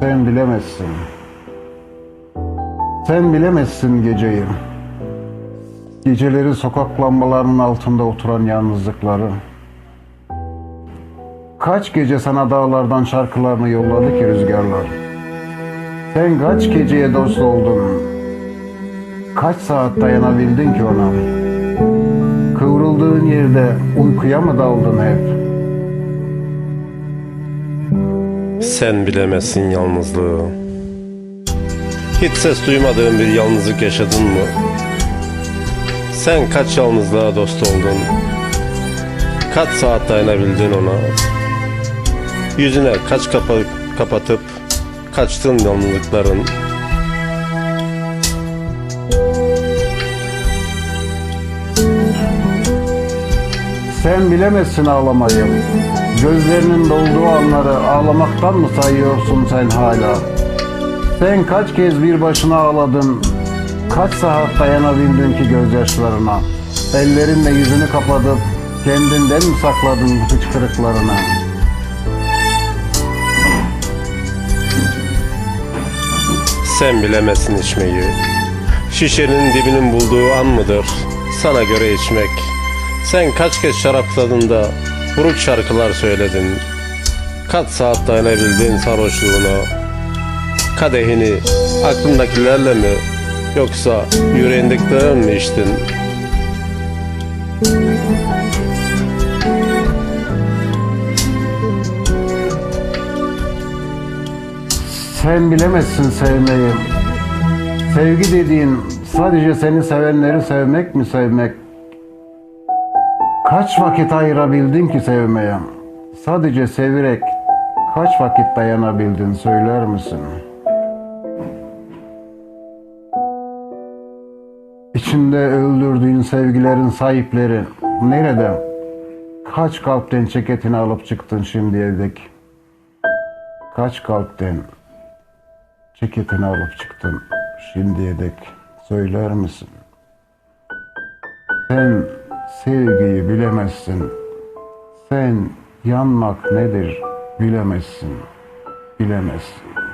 Sen bilemezsin. Sen bilemezsin geceyi. Geceleri sokak lambalarının altında oturan yalnızlıkları. Kaç gece sana dağlardan şarkılarını yolladı ki rüzgarlar. Sen kaç geceye dost oldun. Kaç saat dayanabildin ki ona. Kıvrıldığın yerde uykuya mı daldın hep? Sen bilemezsin yalnızlığı. Hiç ses duymadığın bir yalnızlık yaşadın mı? Sen kaç yalnızlığa dost oldun? Kaç saat dayanabildin ona? Yüzüne kaç kapı kapatıp kaçtın yalnızlıkların? Sen bilemezsin ağlamayı. Gözlerinin dolduğu anları ağlamaktan mı sayıyorsun sen hala? Sen kaç kez bir başına ağladın? Kaç saat dayanabildin ki gözyaşlarına? Ellerinle yüzünü kapatıp kendinden mi sakladın hıçkırıklarını? Sen bilemezsin içmeyi. Şişenin dibinin bulduğu an mıdır? Sana göre içmek. Sen kaç kez şarapladın da buruk şarkılar söyledin. Kaç saat dayanabildin sarhoşluğuna? Kadehini aklındakilerle mi yoksa yüreğindekilerle mi içtin? Sen bilemezsin sevmeyi. Sevgi dediğin sadece seni sevenleri sevmek mi sevmek? Kaç vakit ayırabildin ki sevmeye? Sadece severek kaç vakit dayanabildin söyler misin? İçinde öldürdüğün sevgilerin sahipleri nerede? Kaç kalpten ceketini alıp çıktın şimdiye dek? Kaç kalpten ceketini alıp çıktın şimdiye dek söyler misin? Sen sevgiyi bilemezsin. Sen yanmak nedir bilemezsin. Bilemezsin.